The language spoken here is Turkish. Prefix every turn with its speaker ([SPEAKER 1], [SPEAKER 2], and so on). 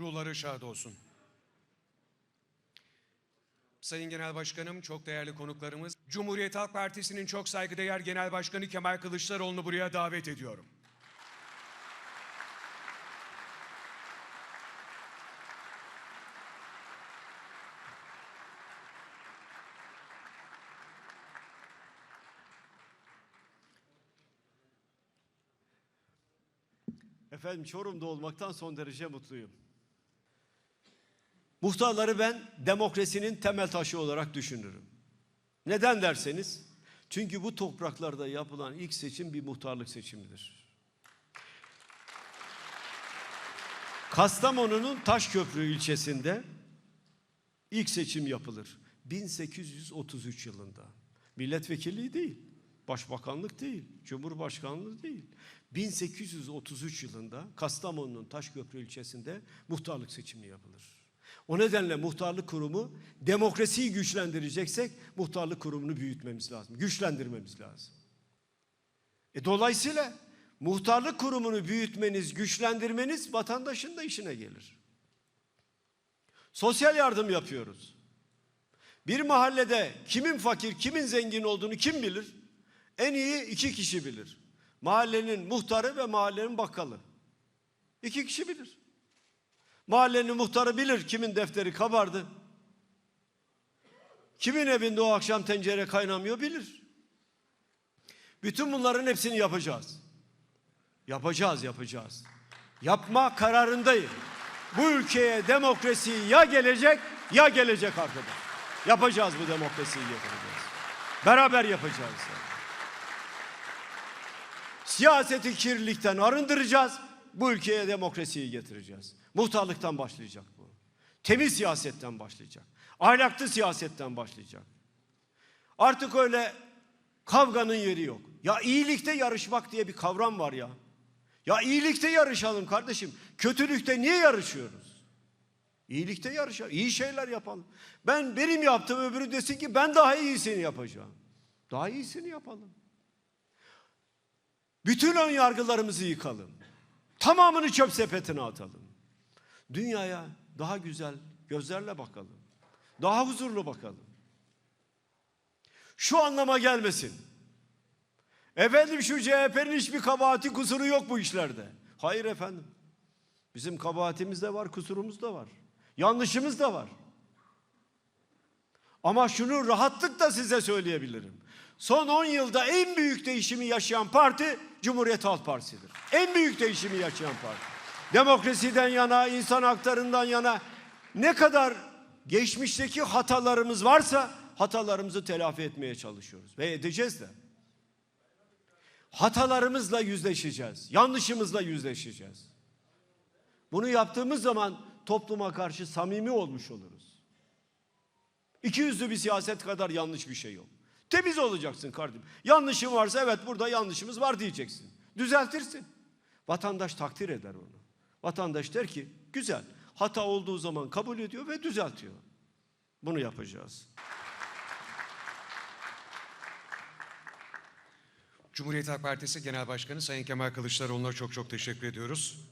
[SPEAKER 1] Ruhları şad olsun. Sayın Genel Başkanım, çok değerli konuklarımız, Cumhuriyet Halk Partisi'nin çok saygıdeğer Genel Başkanı Kemal Kılıçdaroğlu'nu buraya davet ediyorum.
[SPEAKER 2] Efendim Çorum'da olmaktan son derece mutluyum. Muhtarları ben demokrasinin temel taşı olarak düşünürüm. Neden derseniz, çünkü bu topraklarda yapılan ilk seçim bir muhtarlık seçimidir. Kastamonu'nun Taşköprü ilçesinde ilk seçim yapılır. 1833 yılında. Milletvekilliği değil, başbakanlık değil, cumhurbaşkanlığı değil. 1833 yılında Kastamonu'nun Taşköprü ilçesinde muhtarlık seçimi yapılır. O nedenle muhtarlık kurumu demokrasiyi güçlendireceksek muhtarlık kurumunu büyütmemiz lazım, güçlendirmemiz lazım. E dolayısıyla muhtarlık kurumunu büyütmeniz, güçlendirmeniz vatandaşın da işine gelir. Sosyal yardım yapıyoruz. Bir mahallede kimin fakir, kimin zengin olduğunu kim bilir? En iyi iki kişi bilir. Mahallenin muhtarı ve mahallenin bakkalı. İki kişi bilir. Mahallenin muhtarı bilir kimin defteri kabardı. Kimin evinde o akşam tencere kaynamıyor bilir. Bütün bunların hepsini yapacağız. Yapacağız, yapacağız. Yapma kararındayım. Bu ülkeye demokrasi ya gelecek ya gelecek arkadaş. Yapacağız bu demokrasiyi yapacağız. Beraber yapacağız. Siyaseti kirlilikten arındıracağız. Bu ülkeye demokrasiyi getireceğiz. Muhtarlıktan başlayacak bu. Temiz siyasetten başlayacak. Ahlaklı siyasetten başlayacak. Artık öyle kavganın yeri yok. Ya iyilikte yarışmak diye bir kavram var ya. Ya iyilikte yarışalım kardeşim. Kötülükte niye yarışıyoruz? İyilikte yarışalım. İyi şeyler yapalım. Ben benim yaptığım öbürü desin ki ben daha iyisini yapacağım. Daha iyisini yapalım. Bütün ön yargılarımızı yıkalım. Tamamını çöp sepetine atalım. Dünyaya daha güzel gözlerle bakalım. Daha huzurlu bakalım. Şu anlama gelmesin. Efendim şu CHP'nin hiçbir kabahati kusuru yok bu işlerde. Hayır efendim. Bizim kabahatimiz de var, kusurumuz da var. Yanlışımız da var. Ama şunu rahatlıkla size söyleyebilirim. Son 10 yılda en büyük değişimi yaşayan parti Cumhuriyet Halk Partisi'dir. En büyük değişimi yaşayan parti. Demokrasiden yana, insan haklarından yana ne kadar geçmişteki hatalarımız varsa hatalarımızı telafi etmeye çalışıyoruz ve edeceğiz de. Hatalarımızla yüzleşeceğiz. Yanlışımızla yüzleşeceğiz. Bunu yaptığımız zaman topluma karşı samimi olmuş oluruz. İki yüzlü bir siyaset kadar yanlış bir şey yok. Temiz olacaksın kardeşim. Yanlışın varsa evet burada yanlışımız var diyeceksin. Düzeltirsin. Vatandaş takdir eder onu. Vatandaş der ki güzel. Hata olduğu zaman kabul ediyor ve düzeltiyor. Bunu yapacağız.
[SPEAKER 1] Cumhuriyet Halk Partisi Genel Başkanı Sayın Kemal Kılıçdaroğlu'na çok çok teşekkür ediyoruz.